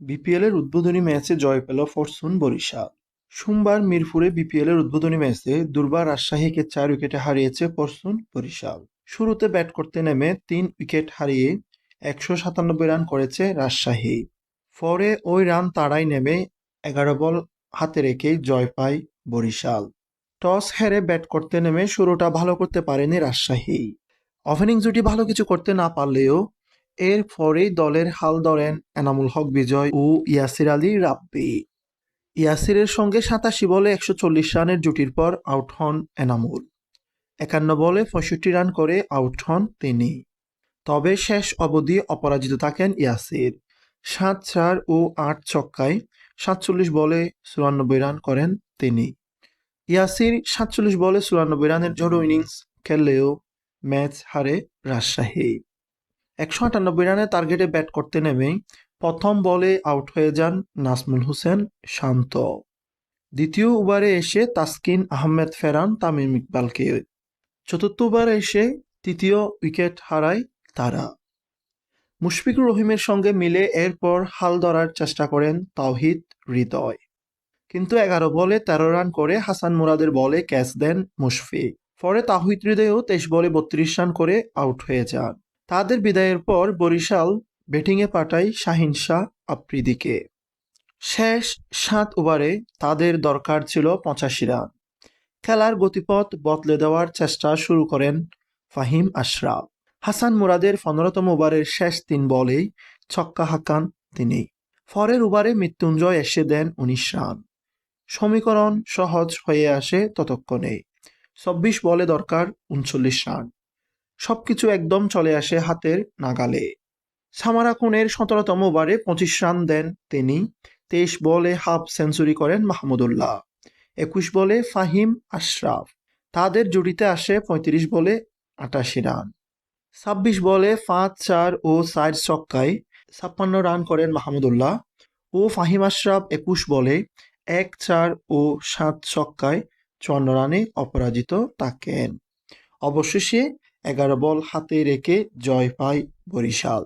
বিপিএলের উদ্বোধনী ম্যাচে জয় পেল ফরচুন বরিশাল। সোমবার মিরপুরে বিপিএলের উদ্বোধনী ম্যাচে দুর্বার রাজশাহীকে চার উইকেটে হারিয়েছে ফরচুন বরিশাল। শুরুতে ব্যাট করতে নেমে তিন উইকেট হারিয়ে একশো সাতানব্বই রান করেছে রাজশাহী। পরে ওই রান তাড়াই নেমে এগারো বল হাতে রেখেই জয় পায় বরিশাল। টস হেরে ব্যাট করতে নেমে শুরুটা ভালো করতে পারেনি রাজশাহী। ওপেনিং জুটি ভালো কিছু করতে না পারলেও এর পরেই দলের হাল ধরেন এনামুল হক বিজয় ও ইয়াসির আলী রাব্বি। ইয়াসিরের সঙ্গে সাতাশি বলে একশো চল্লিশ রানের জুটির পর আউট হন এনামুল। একান্ন বলে পঁয়ষট্টি রান করে আউট হন তিনি। তবে শেষ অবধি অপরাজিত থাকেন ইয়াসির। সাত চার ও আট ছক্কায় সাতচল্লিশ বলে চুরানব্বই রান করেন তিনি। ইয়াসির সাতচল্লিশ বলে চুরানব্বই রানের জড়ো ইনিংস খেললেও ম্যাচ হারে রাজশাহী। একশো আটানব্বই রানের টার্গেটে ব্যাট করতে নেমেই প্রথম বলে আউট হয়ে যান নাসমুল হোসেন শান্ত। দ্বিতীয় ওভারে এসে তাসকিন আহমেদ ফেরান তামিম ইকবালকে। চতুর্থ ওভারে এসে তৃতীয় উইকেট হারায় তারা। মুশফিকুর রহিমের সঙ্গে মিলে এরপর হাল ধরার চেষ্টা করেন তাওহিদ হৃদয়। কিন্তু এগারো বলে তেরো রান করে হাসান মুরাদের বলে ক্যাচ দেন মুশফিক। পরে তাহিদ হৃদয়ও তেইশ বলে বত্রিশ রান করে আউট হয়ে যান। তাদের বিদায়ের পর বরিশাল ব্যাটিংয়ে পাঠায় শাহিন শাহ আফ্রিদিকে। শেষ সাত ওভারে তাদের দরকার ছিল পঁচাশি রান। খেলার গতিপথ বদলে দেওয়ার চেষ্টা শুরু করেন ফাহিম আশরাফ। হাসান মুরাদের পনেরোতম ওভারের শেষ তিন বলেই ছক্কা হাঁকান তিনি। ফরের ওভারে মৃত্যুঞ্জয় এসে দেন উনিশ রান। সমীকরণ সহজ হয়ে আসে ততক্ষণে। চব্বিশ বলে দরকার উনচল্লিশ রান। সবকিছু একদম চলে আসে হাতের নাগালে। সামারা খুনের সতেরোতম ওভারে পঁচিশ রান দেন তিনি। তেইশ বলে হাফ সেঞ্চুরি করেন মাহমুদুল্লাহ একুশ বলে ফাহিম আশরাফ। তাদের জুটিতে আসে পঁয়ত্রিশ বলে আটাশি রান। ছাব্বিশ বলে পাঁচ, চার ও চার ছক্কায় ছাপ্পান্ন রান করেন মাহমুদুল্লাহ ও ফাহিম আশরাফ একুশ বলে এক, চার ও সাত ছক্কায় চুয়ান্ন রানে অপরাজিত থাকেন। অবশেষে এগারো বল হাতে রেখে জয় পায় বরিশাল।